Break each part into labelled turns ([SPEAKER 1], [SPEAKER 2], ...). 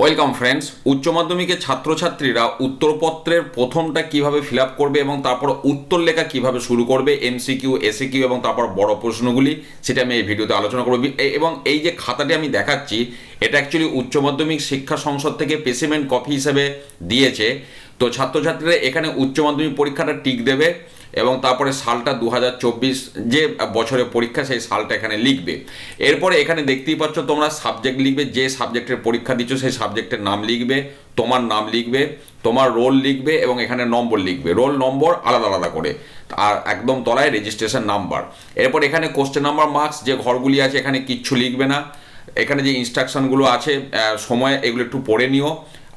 [SPEAKER 1] Welcome friends উচ্চ মাধ্যমিকের ছাত্রছাত্রীরা উত্তরপত্রের প্রথমটা কীভাবে ফিল আপ করবে এবং তারপর উত্তর লেখা কীভাবে শুরু করবে এমসিকিউ এসিকিউ এবং তারপর বড় প্রশ্নগুলি, সেটা আমি এই ভিডিওতে আলোচনা করব। এবং এই যে খাতাটি আমি দেখাচ্ছি, এটা অ্যাকচুয়ালি উচ্চ মাধ্যমিক শিক্ষা সংসদ থেকে পেসিমেন্ট কপি হিসেবে দিয়েছে। তো ছাত্রছাত্রীরা এখানে উচ্চ মাধ্যমিক পরীক্ষাটা টিক দেবে। এবং তারপরে সালটা দু হাজার চব্বিশ যে বছরের পরীক্ষা, সেই সালটা এখানে লিখবে। এরপরে এখানে দেখতেই পাচ্ছ তোমরা সাবজেক্ট লিখবে, যে সাবজেক্টের পরীক্ষা দিচ্ছ, সেই সাবজেক্টের নাম লিখবে, তোমার নাম লিখবে, তোমার রোল লিখবে এবং এখানে নম্বর লিখবে। রোল নম্বর আলাদা আলাদা করে। আর একদম তলায় রেজিস্ট্রেশন নাম্বার এরপর এখানে কোশ্চেন নাম্বার মার্কস যে ঘরগুলি আছে, এখানে কিচ্ছু লিখবে না। এখানে যে ইনস্ট্রাকশনগুলো আছে সময় এগুলো একটু পড়ে নিও।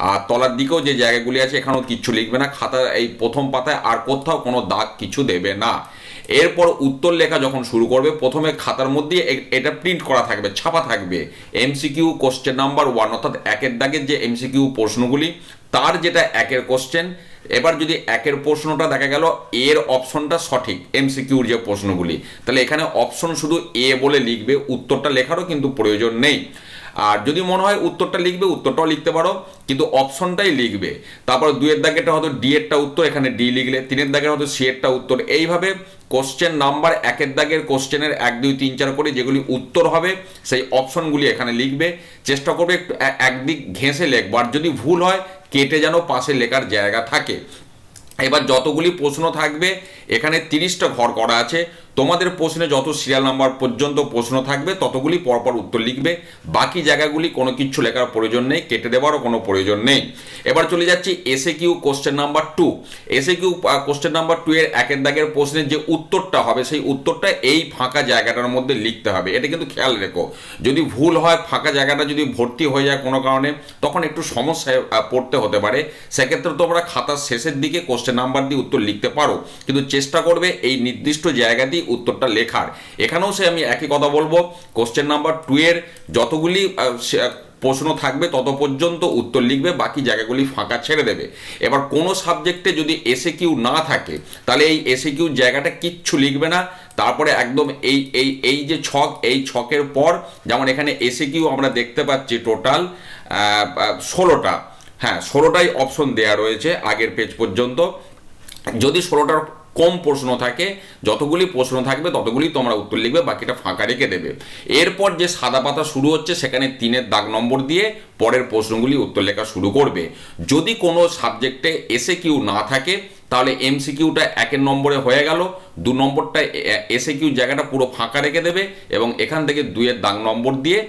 [SPEAKER 1] আর তলার দিকেও যে জায়গাগুলি আছে, এখানেও কিচ্ছু লিখবে না। খাতা, এই প্রথম পাতায় আর কোথাও কোনো দাগ কিছু দেবে না। এরপর উত্তর লেখা যখন শুরু করবে, প্রথমে খাতার মধ্যে এটা প্রিন্ট করা থাকবে, ছাপা থাকবে। এমসিকিউ কোশ্চেন নাম্বার ওয়ান অর্থাৎ একের দাগের যে এমসিকিউ প্রশ্নগুলি, তার যেটা একের কোশ্চেন এবার যদি একের প্রশ্নটা দেখা গেল, এর অপশনটা সঠিক এমসিকিউর যে প্রশ্নগুলি, তাহলে এখানে অপশন শুধু এ বলে লিখবে, উত্তরটা লেখারও কিন্তু প্রয়োজন নেই। আর যদি মনে হয় উত্তরটা লিখবে, উত্তরটাও লিখতে পারো, কিন্তু অপশনটাই লিখবে। তারপর দুয়ের দাগেরটা হয়তো ডি এরটা উত্তর, এখানে ডি লিখলে, তিনের দাগের হয়তো সি এরটা উত্তর। এইভাবে কোশ্চেন নাম্বার একের দাগের কোশ্চেনের এক, দুই, তিন, চার করে যেগুলি উত্তর হবে, সেই অপশনগুলি এখানে লিখবে। চেষ্টা করবে একটু একদিক ঘেঁষে লেখবার। যদি ভুল হয় কেটে যেন পাশে লেখার জায়গা থাকে। এবার যতগুলি প্রশ্ন থাকবে এখানে তিরিশটা ঘর করা আছে। তোমাদের প্রশ্নে যত সিরিয়াল নাম্বার পর্যন্ত প্রশ্ন থাকবে, ততগুলি পরপর উত্তর লিখবে। বাকি জায়গাগুলি কোনো কিছু লেখার প্রয়োজন নেই, কেটে দেওয়ারও কোনো প্রয়োজন নেই। এবার চলে যাচ্ছি এসে কিউ কোশ্চেন নাম্বার টু এসে কিউ কোশ্চেন নাম্বার টু এর একের দাগের প্রশ্নের যে উত্তরটা হবে, সেই উত্তরটা এই ফাঁকা জায়গাটার মধ্যে লিখতে হবে। এটা কিন্তু খেয়াল রেখো। যদি ভুল হয়, ফাঁকা জায়গাটা যদি ভর্তি হয়ে যায় কোনো কারণে, তখন একটু সমস্যায় পড়তে হতে পারে। সেক্ষেত্রে তোমরা খাতার শেষের দিকে কোশ্চেন নাম্বার দিয়ে উত্তর লিখতে পারো। কিন্তু চেষ্টা করবে এই নির্দিষ্ট জায়গা দিয়ে উত্তরটা লেখার। এখানেও সে আমি একই কথা বলব। কোশ্চেন নাম্বার টু এর যতগুলি প্রশ্ন থাকবে তত পর্যন্ত উত্তর লিখবে, বাকি জায়গাগুলি ফাঁকা ছেড়ে দেবে। এবার কোনো সাবজেক্টে যদি এসে কিউ না থাকে, তাহলে এই এসে কিউ জায়গাটা কিচ্ছু লিখবে না। তারপরে একদম এই এই এই যে ছক, এই ছকের পর যেমন এখানে এসে কিউ আমরা দেখতে পাচ্ছি টোটাল ষোলোটা। হ্যাঁ ষোলোটাই অপশন দেয়া রয়েছে আগের পেজ পর্যন্ত। যদি ষোলোটার কম প্রশ্ন থাকে, যতগুলি প্রশ্ন থাকবে ততগুলি তোমরা উত্তর লিখবে, বাকিটা ফাঁকা রেখে দেবে। এরপর যে সাদা পাতা শুরু হচ্ছে, সেখানে তিনের দাগ নম্বর দিয়ে পরের প্রশ্নগুলি উত্তর লেখা শুরু করবে। যদি কোনো সাবজেক্টে এসে কিউ না থাকে তাহলে এমসিকিউটা একের নম্বরে হয়ে গেল, দু নম্বরটা এসে কিউ জায়গাটা পুরো ফাঁকা রেখে দেবে এবং এখান থেকে দুইয়ের দাগ নম্বর দিয়ে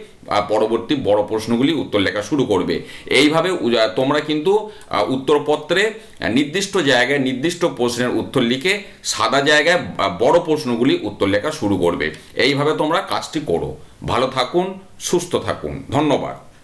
[SPEAKER 1] পরবর্তী বড় প্রশ্নগুলি উত্তর লেখা শুরু করবে। এইভাবে তোমরা কিন্তু উত্তরপত্রে নির্দিষ্ট জায়গায় নির্দিষ্ট প্রশ্নের উত্তর লিখে সাদা জায়গায় বড় প্রশ্নগুলি উত্তর লেখা শুরু করবে। এইভাবে তোমরা কাজটি করো। ভালো থাকুন, সুস্থ থাকুন। ধন্যবাদ।